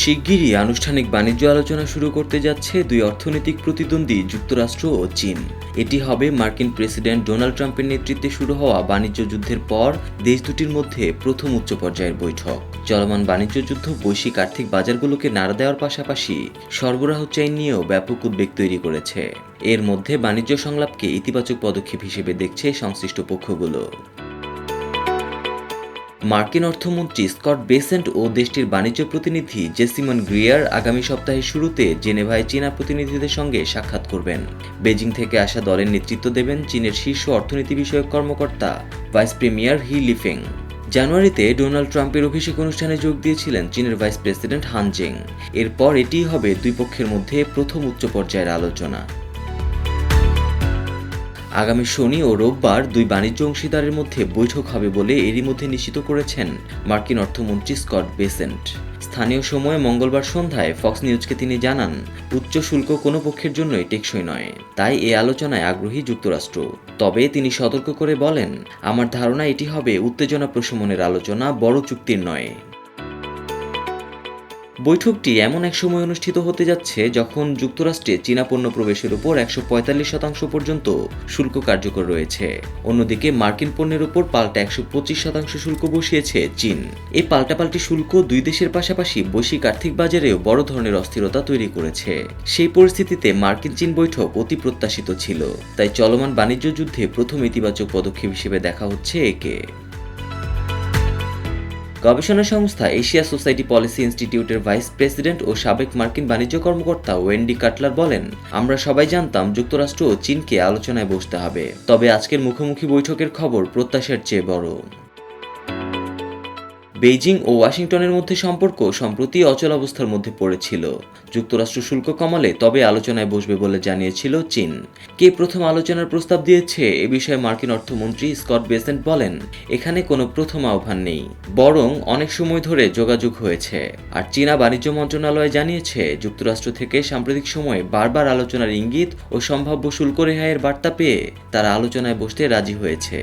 শিগগিরই আনুষ্ঠানিক বাণিজ্য আলোচনা শুরু করতে যাচ্ছে দুই অর্থনৈতিক প্রতিদ্বন্দ্বী, যুক্তরাষ্ট্র ও চীন। এটি হবে মার্কিন প্রেসিডেন্ট ডোনাল্ড ট্রাম্পের নেতৃত্বে শুরু হওয়া বাণিজ্য যুদ্ধের পর দেশ দুটির মধ্যে প্রথম উচ্চ পর্যায়ের বৈঠক। চলমান বাণিজ্য যুদ্ধ বৈশ্বিক আর্থিক বাজারগুলোকে নাড়া দেওয়ার পাশাপাশি সরবরাহ চেইন নিয়েও ব্যাপক উদ্বেগ তৈরি করেছে। এর মধ্যে বাণিজ্য সংলাপকে ইতিবাচক পদক্ষেপ হিসেবে দেখছে সংশ্লিষ্ট পক্ষগুলো। মার্কিন অর্থমন্ত্রী স্কট বেসেন্ট ও দেশটির বাণিজ্য প্রতিনিধি জেসিমন গ্রিয়ার আগামী সপ্তাহের শুরুতে জেনেভায় চীনা প্রতিনিধিদের সঙ্গে সাক্ষাৎ করবেন। বেজিং থেকে আসা দলের নেতৃত্ব দেবেন চীনের শীর্ষ অর্থনীতি বিষয়ক কর্মকর্তা ভাইস প্রিমিয়ার হি লিফেং। জানুয়ারিতে ডোনাল্ড ট্রাম্পের অভিষেক অনুষ্ঠানে যোগ দিয়েছিলেন চীনের ভাইস প্রেসিডেন্ট হান জেং। এরপর এটিই হবে দুই পক্ষের মধ্যে প্রথম উচ্চ পর্যায়ের আলোচনা। আগামী শনি ও রোববার দুই বাণিজ্য অংশীদারের মধ্যে বৈঠক হবে বলে এরই মধ্যে নিশ্চিত করেছেন মার্কিন অর্থমন্ত্রী স্কট বেসেন্ট। স্থানীয় সময়ে মঙ্গলবার সন্ধ্যায় ফক্স নিউজকে তিনি জানান, উচ্চ শুল্ক কোনো পক্ষের জন্যই টেকসই নয়। তাই এ আলোচনায় আগ্রহী যুক্তরাষ্ট্র। তবে তিনি সতর্ক করে বলেন, আমার ধারণা এটি হবে উত্তেজনা প্রশমনের আলোচনা বড় চুক্তির নয়। বৈঠকটি এমন এক সময় অনুষ্ঠিত হতে যাচ্ছে যখন যুক্তরাষ্ট্রে চীনা পণ্য প্রবেশের উপর একশো পঁয়তাল্লিশ শতাংশ পর্যন্ত শুল্ক কার্যকর রয়েছে। অন্যদিকে মার্কিন পণ্যের উপর পাল্টা একশো পঁচিশ শতাংশ শুল্ক বসিয়েছে চীন। এই পাল্টাপাল্টি শুল্ক দুই দেশের পাশাপাশি বৈশ্বিক আর্থিক বাজারেও বড় ধরনের অস্থিরতা তৈরি করেছে। সেই পরিস্থিতিতে মার্কিন চীন বৈঠক অতি প্রত্যাশিত ছিল, তাই চলমান বাণিজ্য যুদ্ধে প্রথম ইতিবাচক পদক্ষেপ হিসেবে দেখা হচ্ছে একে। গবেষণা সংস্থা এশিয়া সোসাইটি পলিসি ইনস্টিটিউটের ভাইস প্রেসিডেন্ট ও সাবেক মার্কিন বাণিজ্য কর্মকর্তা ওয়েন্ডি কাটলার বলেন, আমরা সবাই জানতাম যুক্তরাষ্ট্র ও চীনকে আলোচনায় বসতে হবে, তবে আজকের মুখোমুখি বৈঠকের খবর প্রত্যাশার চেয়ে বড়। বেইজিং ও ওয়াশিংটনের মধ্যে সম্পর্ক সম্প্রতি অচল অবস্থার মধ্যে পড়েছিল। যুক্তরাষ্ট্র শুল্ক কমালে তবে আলোচনায় বসবে বলে জানিয়েছিল চীন। কে প্রথম আলোচনার প্রস্তাব দিয়েছে এ বিষয়ে মার্কিন অর্থমন্ত্রী স্কট বেসেন্ট বলেন, এখানে কোনো প্রথম আহ্বান নেই, বরং অনেক সময় ধরে যোগাযোগ হয়েছে। আর চীনা বাণিজ্য মন্ত্রণালয় জানিয়েছে, যুক্তরাষ্ট্র থেকে সাম্প্রতিক সময়ে বারবার আলোচনার ইঙ্গিত ও সম্ভাব্য শুল্ক রেহাইয়ের বার্তা পেয়ে তারা আলোচনায় বসতে রাজি হয়েছে।